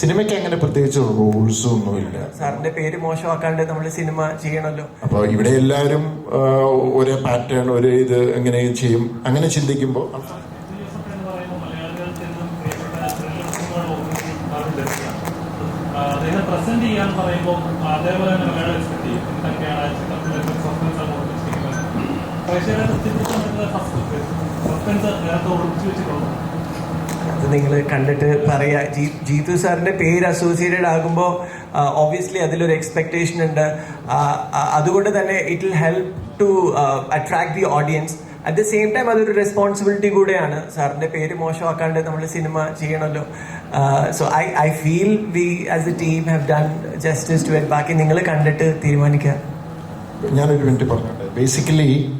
സിനിമയ്ക്ക് അങ്ങനെ പ്രത്യേകിച്ച് റൂൾസ് ഒന്നുമില്ല. സാറിന്റെ പേര് മോശമാക്കാണ്ട് നമ്മൾ സിനിമ ചെയ്യണല്ലോ. അപ്പൊ ഇവിടെ എല്ലാവരും ഒരേ പാറ്റേൺ ഒരേ ഇത് എങ്ങനെ ചെയ്യും? അങ്ങനെ ചിന്തിക്കുമ്പോൾ പ്രസന്റ് ചെയ്യാൻ പറയുമ്പോൾ അതേപോലെ തന്നെ മലയാളം എക്സ്പെക്ട് ചെയ്യും എന്തൊക്കെയാണ് ചിത്രത്തിലൊക്കെ സസ്പെൻസ് നേരത്തെ അത് നിങ്ങൾ കണ്ടിട്ട് പറയാ. ജീ- ജീതു സാറിന്റെ പേര് അസോസിയേറ്റഡ് ആകുമ്പോൾ ഓബിയസ്ലി അതിലൊരു എക്സ്പെക്റ്റേഷൻ ഉണ്ട്. അതുകൊണ്ട് തന്നെ it will help to attract the audience at the same time അതൊരു റെസ്പോൺസിബിലിറ്റി കൂടെയാണ്. സാറിന്റെ പേര് മോശമാക്കാണ്ട് നമ്മൾ സിനിമ ചെയ്യണമല്ലോ so I I feel we as a team have done justice to ബാക്കി നിങ്ങൾ കണ്ടിട്ട് തീരുമാനിക്കുക. ഞാനൊരു മിനിറ്റ് പറഞ്ഞോട്ടെ. ബേസിക്കലി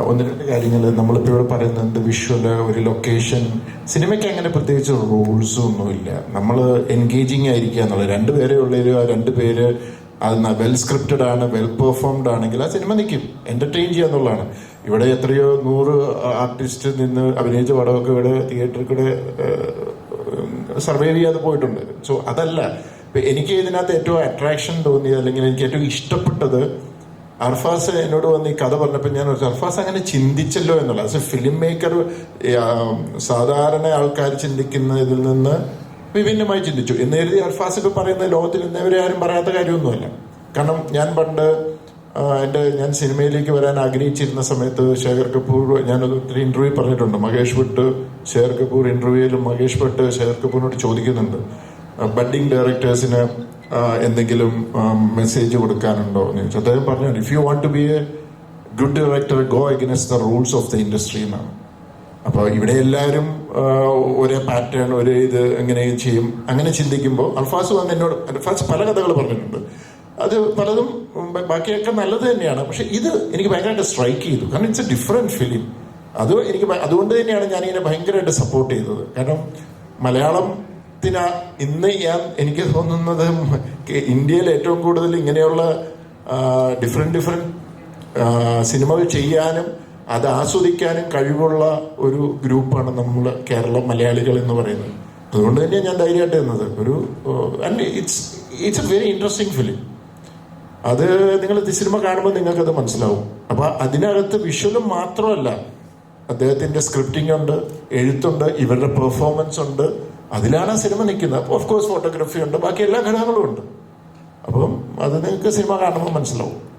ഒന്ന് രണ്ട് കാര്യങ്ങൾ നമ്മളിപ്പോൾ ഇവിടെ പറയുന്നത് വിഷ്വൽ ഒരു ലൊക്കേഷൻ സിനിമയ്ക്ക് അങ്ങനെ പ്രത്യേകിച്ച് റൂൾസും ഒന്നുമില്ല. നമ്മൾ എൻഗേജിങ് ആയിരിക്കുക എന്നുള്ളത്. രണ്ട് പേരേ ഉള്ളൊരു ആ രണ്ട് പേര് അത് വെൽ സ്ക്രിപ്റ്റഡ് ആണ് വെൽ പെർഫോംഡ് ആണെങ്കിൽ ആ സിനിമ നിൽക്കും. എന്റർടൈൻ ചെയ്യുക എന്നുള്ളതാണ്. ഇവിടെ എത്രയോ നൂറ് ആർട്ടിസ്റ്റ് നിന്ന് അഭിനയിച്ച പടമൊക്കെ ഇവിടെ തിയേറ്ററിൽ കൂടെ സർവൈവ് ചെയ്യാതെ പോയിട്ടുണ്ട്. സോ അതല്ല. എനിക്ക് ഇതിനകത്ത് ഏറ്റവും അട്രാക്ഷൻ തോന്നിയത് അല്ലെങ്കിൽ എനിക്ക് ഏറ്റവും ഇഷ്ടപ്പെട്ടത് അർഫാസ് എന്നോട് വന്ന് ഈ കഥ പറഞ്ഞപ്പോൾ ഞാൻ ഒരു അർഫാസ് അങ്ങനെ ചിന്തിച്ചല്ലോ എന്നുള്ള ഫിലിം മേക്കർ സാധാരണ ആൾക്കാർ ചിന്തിക്കുന്ന ഇതിൽ നിന്ന് വിഭിന്നമായി ചിന്തിച്ചു. എന്ന് കരുതി അർഫാസ് ഇപ്പൊ പറയുന്ന ലോകത്തിൽ ഇന്നേവരെ ആരും പറയാത്ത കാര്യമൊന്നുമല്ല. കാരണം ഞാൻ പണ്ട് എന്റെ ഞാൻ സിനിമയിലേക്ക് വരാൻ ആഗ്രഹിച്ചിരുന്ന സമയത്ത് ശേഖർ കപൂർ ഞാനത് ഒത്തിരി ഇന്റർവ്യൂ പറഞ്ഞിട്ടുണ്ട്. മഹേഷ് ഭട്ട് ശേഖർ കപൂർ ഇന്റർവ്യൂയിലും മഹേഷ് ഭട്ട് ശേഖർ കപൂറിനോട് ചോദിക്കുന്നുണ്ട്. ബഡ്ഡിംഗ് ഡയറക്ടേഴ്സിന് എന്തെങ്കിലും മെസ്സേജ് കൊടുക്കാനുണ്ടോ എന്ന് ചോദിച്ചു. അദ്ദേഹം പറഞ്ഞു if you want to be a good director go against the rules of the industry എന്നാണ്. അപ്പോൾ ഇവിടെ എല്ലാവരും ഒരേ പാറ്റേൺ ഒരേ ഇത് എങ്ങനെ ചെയ്യും. അങ്ങനെ ചിന്തിക്കുമ്പോൾ അൽഫാസ് വന്ന് എന്നോട് അൽഫാസ് പല കഥകൾ പറഞ്ഞിട്ടുണ്ട്. അത് പലതും ബാക്കിയൊക്കെ നല്ലത് തന്നെയാണ്. പക്ഷെ ഇത് എനിക്ക് ഭയങ്കരമായിട്ട് സ്ട്രൈക്ക് ചെയ്തു. കാരണം ഇറ്റ്സ് എ ഡിഫറെന്റ് ഫിലിം അത് എനിക്ക് അതുകൊണ്ട് തന്നെയാണ് ഇതിനെ ഭയങ്കരമായിട്ട് സപ്പോർട്ട് ചെയ്തത്. കാരണം മലയാളത്തിന് ഇന്ന് ഞാൻ എനിക്ക് തോന്നുന്നത് ഇന്ത്യയിൽ ഏറ്റവും കൂടുതൽ ഇങ്ങനെയുള്ള ഡിഫറെന്റ് ഡിഫറെന്റ് സിനിമകൾ ചെയ്യാനും അത് ആസ്വദിക്കാനും കഴിവുള്ള ഒരു ഗ്രൂപ്പാണ് നമ്മൾ കേരള മലയാളികൾ എന്ന് പറയുന്നത്. അതുകൊണ്ട് തന്നെയാണ് ഞാൻ ധൈര്യമായിട്ട് തന്നത് ഒരു and it's it's a very interesting film അത് നിങ്ങൾ സിനിമ കാണുമ്പോൾ നിങ്ങൾക്കത് മനസ്സിലാവും. അപ്പോൾ അതിനകത്ത് വിഷ്വലും മാത്രമല്ല അദ്ദേഹത്തിന്റെ സ്ക്രിപ്റ്റിംഗ് ഉണ്ട് എഴുത്തുണ്ട് ഇവരുടെ പെർഫോമൻസ് ഉണ്ട് അതിലാണ് ആ സിനിമ നിൽക്കുന്നത്. അപ്പോൾ ഓഫ് കോഴ്സ് ഫോട്ടോഗ്രാഫി ഉണ്ട്. ബാക്കി എല്ലാ ഘടകങ്ങളും ഉണ്ട്. അപ്പം അത് നിങ്ങൾക്ക് സിനിമ കാണുമ്പോൾ മനസ്സിലാവും.